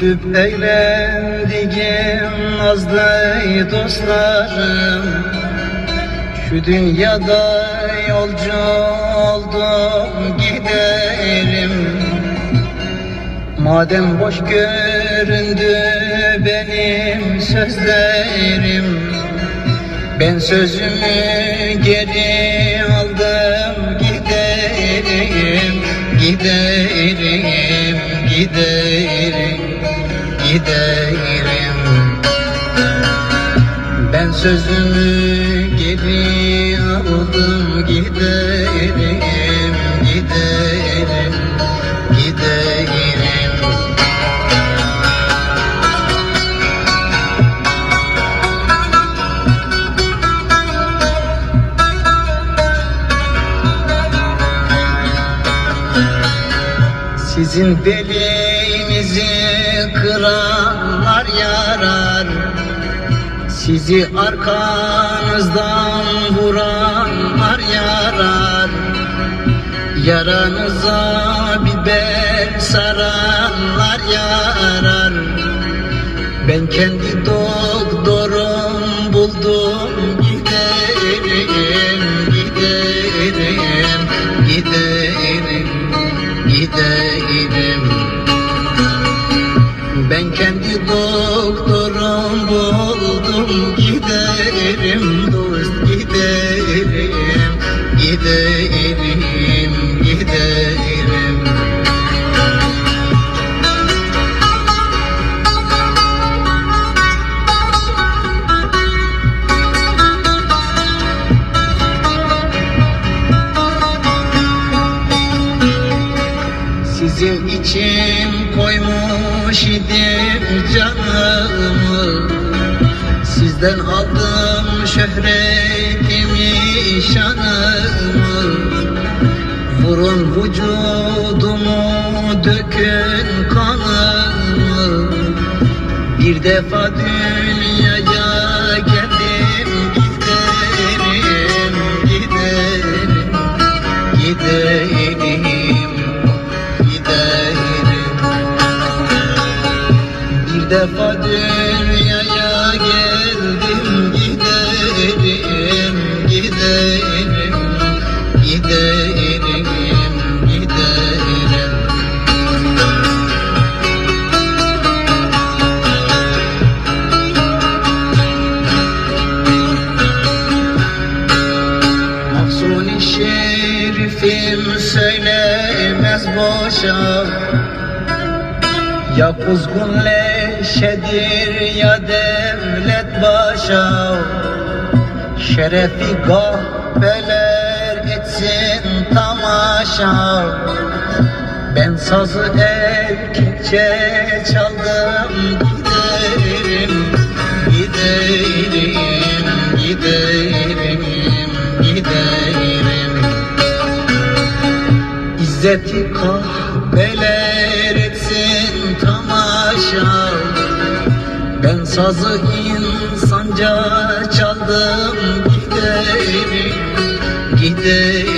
Gülüp eğlendiğim nazlı dostlarım. Şu dünyada yolcu oldum giderim. Madem boş göründü benim sözlerim Ben sözümü geri aldım giderim Giderim, giderim, giderim. Ben sözümü geri aldım giderim Giderim, giderim. Sizin belinizi yarar Sizi arkanızdan vuranlar yarar Yaranıza biber saranlar yarar Ben kendi doktorum buldum giderim Giderim, giderim, giderim. Ben kendi doktorum giderim giderim Sizin için koymuş idim canımı. Sizden aldım şöhretimi, şanımı Vurun vücudumu, dökün kanımı Bir defa dünyaya geldim giderim, giderim, giderim giderim. Bir defa şerifim söylemez boşa? Ya kuzgun leşedir ya devlet başa. Şerefi kahpeler etsin tamaşa. Ben sazı erkekçe çaldım giderim Giderim, giderim, İzzeti kahveler etsin tamaşa. Ben sazı insanca çaldım giderim Giderim,